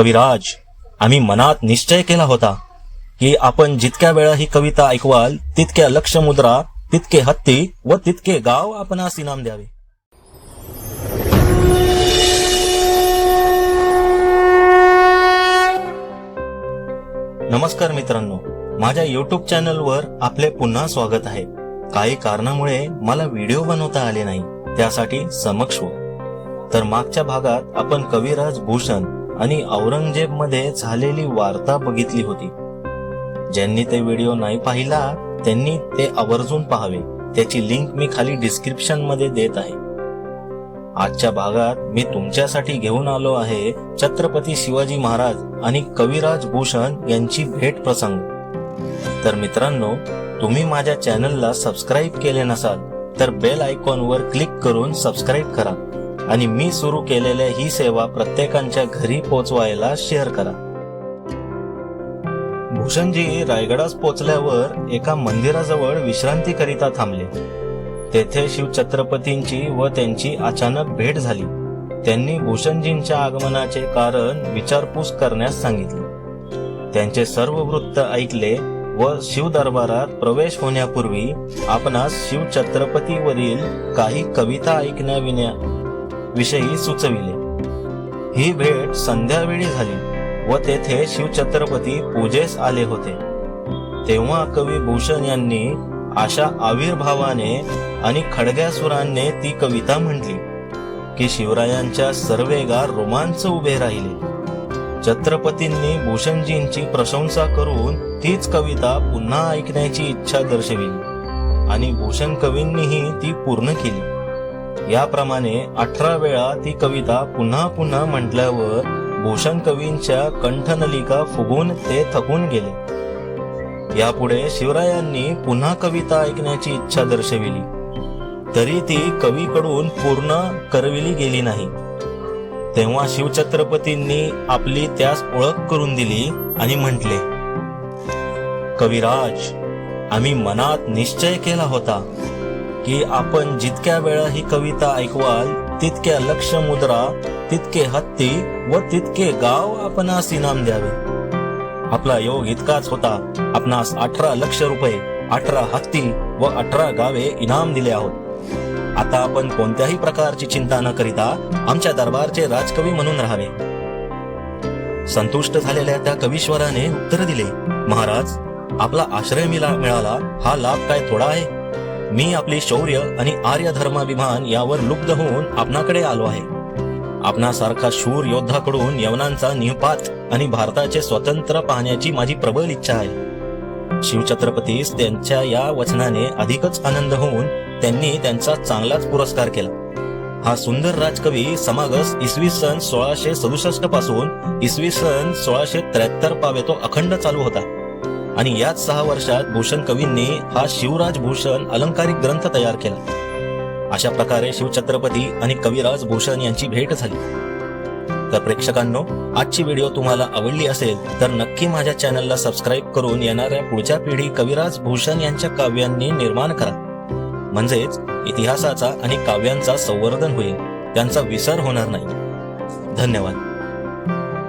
कविराज आम्ही मनात निश्चय केला होता की आपण जितक्या वेळा ही कविता ऐकवाल तितक्या लक्ष मुद्रा तितके हत्ती व तितके गाव आपणास इनाम द्यावे. नमस्कार मित्रांनो माझ्या युट्यूब चॅनलवर आपले पुन्हा स्वागत आहे. काही कारणामुळे मला व्हिडिओ बनवता आले नाही त्यासाठी समक्ष हो तर मागच्या भागात आपण कविराज भूषण आणि औरंगजेबमध्ये झालेली वार्ता बघितली होती. ज्यांनी ते व्हिडिओ नाही पाहिला त्यांनी ते आवर्जून पाहावे. त्याची लिंक मी खाली डिस्क्रिप्शनमध्ये देत आहे. आजच्या भागात मी तुमच्यासाठी घेऊन आलो आहे छत्रपती शिवाजी महाराज आणि कविराज भूषण यांची भेट प्रसंग. तर मित्रांनो तुम्ही माझ्या चॅनलला सबस्क्राईब केले नसाल तर बेल आयकॉनवर क्लिक करून सबस्क्राईब करा. आणि मी सुरू केलेल्या ही सेवा प्रत्येकांच्या घरी पोहोचवायला शेअर करा. भूषणजी रायगडास पोचल्यावर एका मंदिराजवळ विश्रांती करिता थांबले. तेथे शिवछत्रपतींची व त्यांची अचानक भेट झाली. त्यांनी भूषणजींच्या आगमनाचे कारण विचारपूस करण्यास सांगितले. त्यांचे सर्व वृत्त ऐकले व शिव दरबारात प्रवेश होण्यापूर्वी आपणास शिवछत्रपतीवरील काही कविता ऐकण्याविण्या विषयी सुचविले. ही भेट संध्यावेळी झाली व तेथे शिवछत्रपती पूजेस आले होते. तेव्हा कवी भूषण यांनी अशा आविर्भावाने आणि खडग्या ती कविता म्हटली की शिवरायांच्या सर्वेगार रोमांच उभे राहिले. छत्रपतींनी भूषणजींची प्रशंसा करून तीच कविता पुन्हा ऐकण्याची इच्छा दर्शविली आणि भूषण कवींनीही ती पूर्ण केली. याप्रमाणे अठरा वेळा ती कविता पुन्हा पुन्हा म्हटल्यावर भूषण कवींच्या कंठनलिका फुगून ते थकून गेले. यापुढे शिवरायांनी पुन्हा कविता ऐकण्याची इच्छा दर्शविली. तरी ती कवीकडून पूर्ण करविली गेली नाही. तेव्हा शिवछत्रपतींनी आपली त्यास ओळख करून दिली आणि म्हटले कविराज आम्ही मनात निश्चय केला होता. की आपण जितक्या वेळा ही कविता ऐकवाल तितक्या लक्ष मुद्रा तितके हत्ती व तितके गाव आपणास इनाम द्यावे. आपला योग इतकाच होता आपणास अठरा लक्ष रुपये अठरा हत्ती व अठरा गावे इनाम दिले आहोत. आता आपण कोणत्याही प्रकारची चिंता न करिता आमच्या दरबारचे राजकवी म्हणून राहावे. संतुष्ट झालेल्या त्या कवीश्वराने उत्तर दिले महाराज आपला आश्रय मिळाला हा लाभ काय थोडा आहे? मी आपले शौर्य आणि आर्य धर्माभिमान यावर लुब्ध होऊन आपणाकडे आलो आहे. आपणासारखा शूर योद्धाकडून यवनांचा निपात आणि भारताचे स्वतंत्र पाहण्याची माझी प्रबल इच्छा आहे. शिवछत्रपतीस त्यांच्या या वचनाने अधिकच आनंद होऊन त्यांनी त्यांचा चांगलाच पुरस्कार केला. हा सुंदर राजकवी समागस इसवी सन सोळाशे सदुसष्टपासून इसवी सन सोळाशे त्र्याहत्तर पावे तो अखंड चालू होता. आणि याच सहा वर्षात भूषण कवींनी हा शिवराज भूषण अलंकारिक ग्रंथ तयार केला. अशा प्रकारे शिवछत्रपती आणि कविराज भूषण यांची भेट झाली. तर प्रेक्षकांनो आजची व्हिडिओ तुम्हाला आवडली असेल तर नक्की माझ्या चॅनलला सबस्क्राईब करून येणाऱ्या पुढच्या पिढी कविराज भूषण यांच्या काव्यांनी निर्माण करा. म्हणजेच इतिहासाचा आणि काव्यांचा संवर्धन होईल त्यांचा विसर होणार नाही. धन्यवाद.